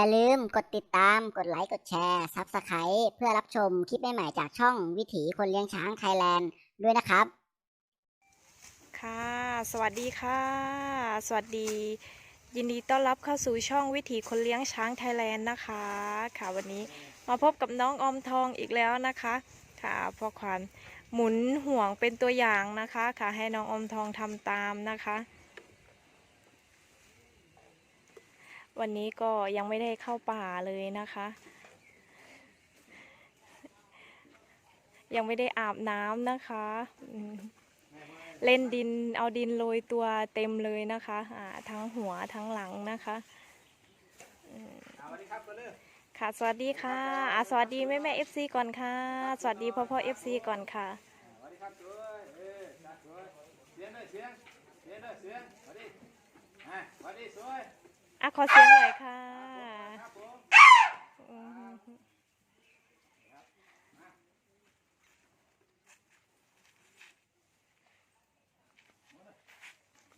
อย่าลืมกดติดตาม กดไลค์ กดแชร์ซับสไครต์เพื่อรับชมคลิปใหม่ๆจากช่องวิถีคนเลี้ยงช้างไทยแลนด์ด้วยนะครับ ค่ะ สวัสดีค่ะ สวัสดี ยินดีต้อนรับเข้าสู่ช่องวิถีคนเลี้ยงช้างไทยแลนด์นะคะ ค่ะวันนี้มาพบกับน้องอมทองอีกแล้วนะคะ ค่ะพ่อขวัญหมุนห่วงเป็นตัวอย่างนะคะ ค่ะให้น้องออมทองทำตามนะคะ วันนี้ก็ยังไม่ได้เข้าป่าเลยนะคะ ยังไม่ได้อาบน้ำนะคะ เล่นดินเอาดินโรยตัวเต็มเลยนะคะอ่าทั้งหัวทั้งหลังนะคะสวัสดีค่ะสวัสดีค่ะอาสวัสดีแม่แม่เอฟซีก่อนค่ะ สวัสดีพ่อพ่อเอฟซีก่อนค่ะสวัสดีครับตัวเออจัดสวยเสียงเลยเสียงเสียงเลยเสียงสวัสดีอะสวัสดีสวย อะขอเสียงหน่อยค่ะ ครับผม อืม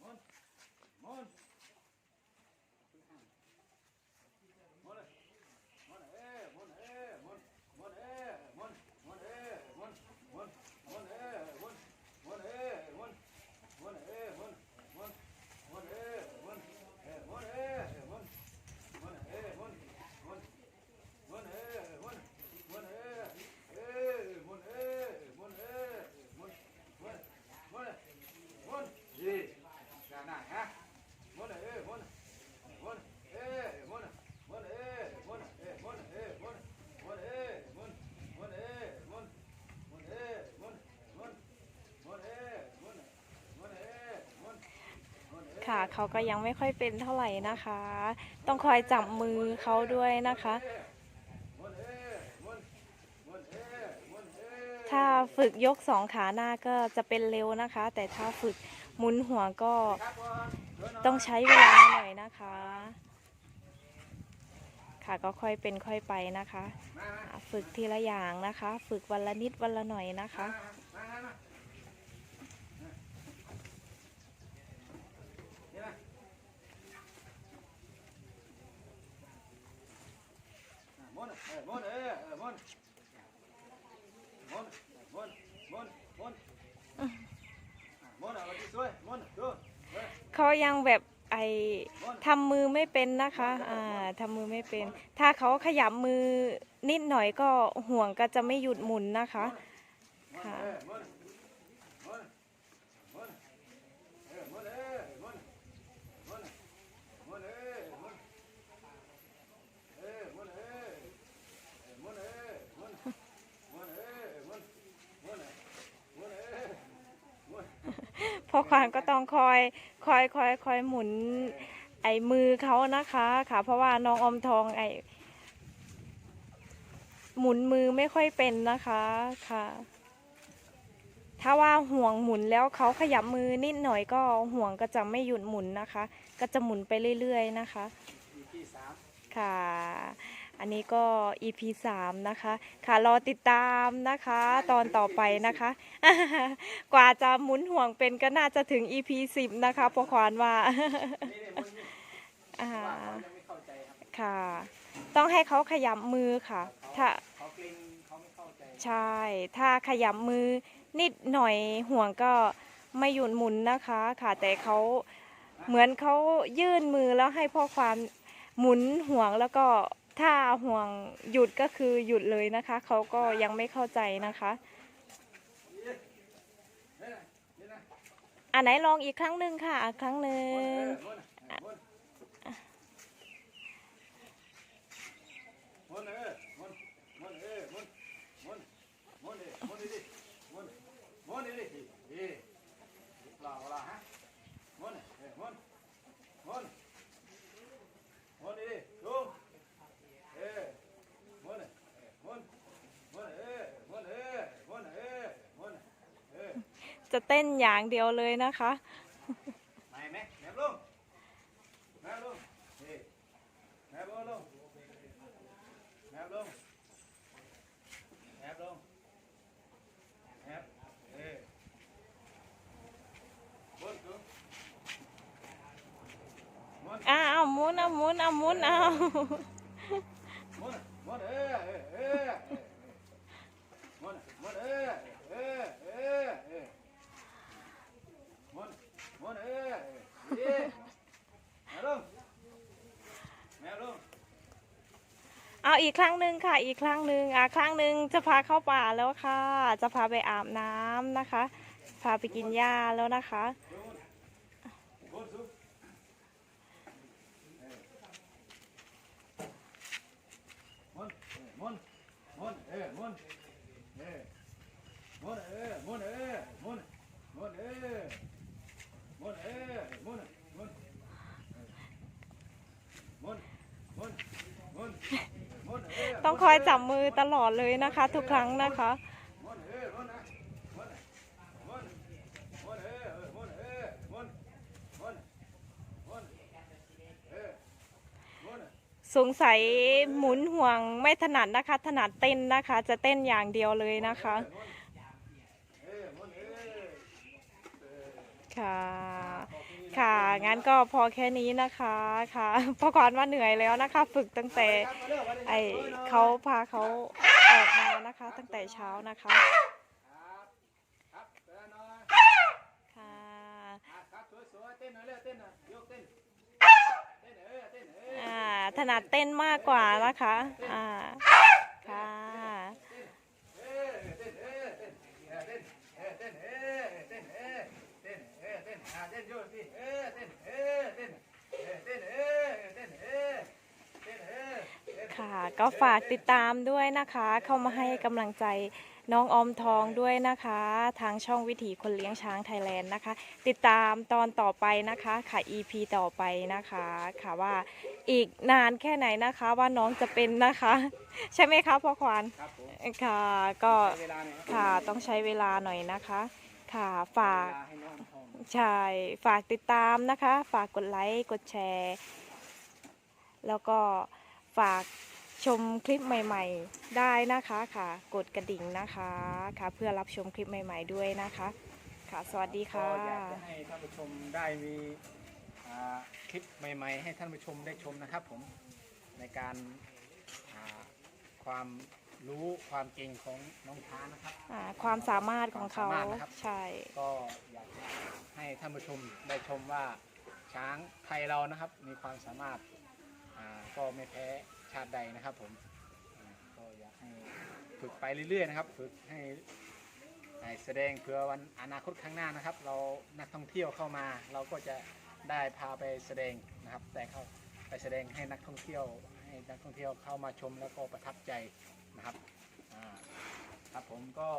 มุนมุนมุนเลยมุนเอ้มุนเอ้มุนมุนเอ้มุนมุนเอ้มุนมุนมุนเอ้มุนมุนเอ้มุนมุนเอ้มุนมุนมุนเอ้มุนเอ้มุนเอ้มุนมุนเอ้มุนมุนมุนเอ้มุนมุนเอ้เอ้มุนเอ้มุนเอ้มุนมุนมุนมุนดีด้านหน้าฮะมุนเอ้มุนมุนเอ้มุนมุนเอ้มุนเอ้มุนเอ้มุนมุนเอ้มุนมุนเอ้มุนมุนเอ้มุนมุนมุนเอ้มุนมุนเอ้มุนมุนเอ้ ค่ะ เขาก็ยังไม่ค่อยเป็นเท่าไหร่นะคะ ต้องคอยจับมือเขาด้วยนะคะ ถ้าฝึกยกสองขาหน้าก็จะเป็นเร็วนะคะ แต่ถ้าฝึกหมุนหัวก็ต้องใช้เวลาหน่อยนะคะ ค่ะก็ค่อยเป็นค่อยไปนะคะ ฝึกทีละอย่างนะคะ ฝึกวันละนิดวันละหน่อยนะคะ มามามานี่มาอะมุนเออมุนเออเออมุนมุนมุนมุนมุนอะมุนเอาไปสวยมุนดู เขายังแบบไอทำมือไม่เป็นนะคะอ่าทำมือไม่เป็น ถ้าเขาขยับมือนิดหน่อยก็ห่วงก็จะไม่หยุดหมุนนะคะค่ะ เออมุนมุนมุนเออมุนเออมุนมุนมุนเออมุนเออมุนเออมุนเออมุนมุนเออมุนมุนมุนเออมุน พ่อควานก็ต้องคอยคอยคอยคอยหมุนไอ้มือเขานะคะค่ะ เพราะว่าน้องอมทองไอ้หมุนมือไม่ค่อยเป็นนะคะค่ะ ถ้าว่าห่วงหมุนแล้วเขาขยับมือนิดหน่อยก็ห่วงก็จะไม่หยุดหมุนนะคะ ก็จะหมุนไปเรื่อยๆนะคะค่ะ อันนี้ก็ EP 3นะคะ ค่ะรอติดตามนะคะ ตอนต่อไปนะคะ กว่าจะหมุนห่วงเป็นก็น่าจะถึง EP 10นะคะพอควานว่าค่ะ ต้องให้เขาขยับมือค่ะ ถ้าใจใช่ ถ้าขยับมือนิดหน่อยห่วงก็ไม่หยุดหมุนนะคะค่ะ แต่เขาเหมือนเขายื่นมือแล้วให้พ่อความหมุนห่วงแล้วก็ ถ้าห่วงหยุดก็คือหยุดเลยนะคะ เขาก็ยังไม่เข้าใจนะคะ อันไหนลองอีกครั้งหนึ่งค่ะอีกครั้งหนึ่ง เออมุนเออมุนมุนเออมุนมุนเออมุนมุนมุนเออมุนดิมุนมุนดิเอ๊ะลาลาฮะมุนเออมุนมุนมุนดิดูเออมุนมุนมุนเออมุนเออมุนเออมุนเออ จะเต้นอย่างเดียวเลยนะคะไหนแม่แม่ลงแม่ลงเฮ้แม่ลงลงแม่ลงแม่ลงแม่เอ้บนกูอ้าวหมุนเอาหมุนเอาหมุนเอา เอาอีกครั้งหนึ่งค่ะ อีกครั้งหนึ่งอะครั้งหนึ่งจะพาเข้าป่าแล้วค่ะ จะพาไปอาบน้ำนะคะ พาไปกินหญ้าแล้วนะคะ Môn xuống. Môn, môn, môn, ê, môn, ต้องคอยจับมือตลอดเลยนะคะ ทุกครั้งนะคะสงสัยหมุนห่วงไม่ถนัดนะคะ ถนัดเต้นนะคะ จะเต้นอย่างเดียวเลยนะคะ ค่ะ ค่ะ งั้นก็พอแค่นี้นะคะค่ะพอก่อนว่าเหนื่อยแล้วนะคะ ฝึกตั้งแต่ไอเขาพาเขาออกมานะคะ ตั้งแต่เช้านะคะ ค่ะ อะครับสวยๆเต้นหน่อยเร็วเต้นหน่อยยกเต้นเต้นเออเต้นเอออ่าถนัดเต้นมากกว่านะคะ อ่า ค่ะ เออเต้นเออเต้นเออเต้นเออเต้นเออเต้นเออเต้นเออเต้นอะเต้นโยนสิเออเต้นเออเต้นเออเต้นเออเต้นเออเต้นเออเต้น ค่ะ ก็ฝากติดตามด้วยนะคะ เข้ามาให้กำลังใจน้องออมทองด้วยนะคะ ทางช่องวิถีคนเลี้ยงช้างไทยแลนด์นะคะ ติดตามตอนต่อไปนะคะค่ะ EP ต่อไปนะคะ ค่ะว่าอีกนานแค่ไหนนะคะว่าน้องจะเป็นนะคะ ใช่ไหมคะพ่อควานครับผมค่ะก็เวลาเนี่ยค่ะต้องใช้เวลาหน่อยนะคะ ค่ะฝาก เวลาให้น้องทองใช่ฝากติดตามนะคะ ฝากกดไลค์ กดแชร์ แล้วก็ฝาก ชมคลิปใหม่ ๆ ได้นะคะค่ะ กดกระดิ่งนะคะค่ะ เพื่อรับชมคลิปใหม่ ๆด้วยนะคะ ค่ะ สวัสดีก็ค่ะอยากจะให้ท่านผู้ชมได้มีอ่าคลิปใหม่ ๆ ให้ท่านผู้ชมได้ชมนะครับผมในการอ่าความรู้ความเก่งของน้องช้างนะครับ อ่าความสามารถของเขาความสามารถนะครับ ใช่ ก็อยากจะให้ท่านผู้ชมได้ชมว่าช้างไทยเรานะครับ มีความสามารถอ่าก็ไม่แพ้ ชาติใดนะครับ ผมก็อยากให้ฝึกไปเรื่อยๆนะครับ ฝึกให้ใแสดงเพื่อวันอนาคตข้างหน้านะครับ เรานักท่องเที่ยวเข้ามา เราก็จะได้พาไปแสดงนะครับ แต่เข้าไปแสดงให้นักท่องเที่ยว ให้นักท่องเที่ยวเข้ามาชมแล้วก็ประทับใจนะครับครับผมก็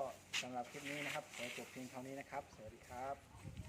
สำหรับคลิปนี้นะครับขอจบเพียงเท่านี้นะครับ สวัสดีครับ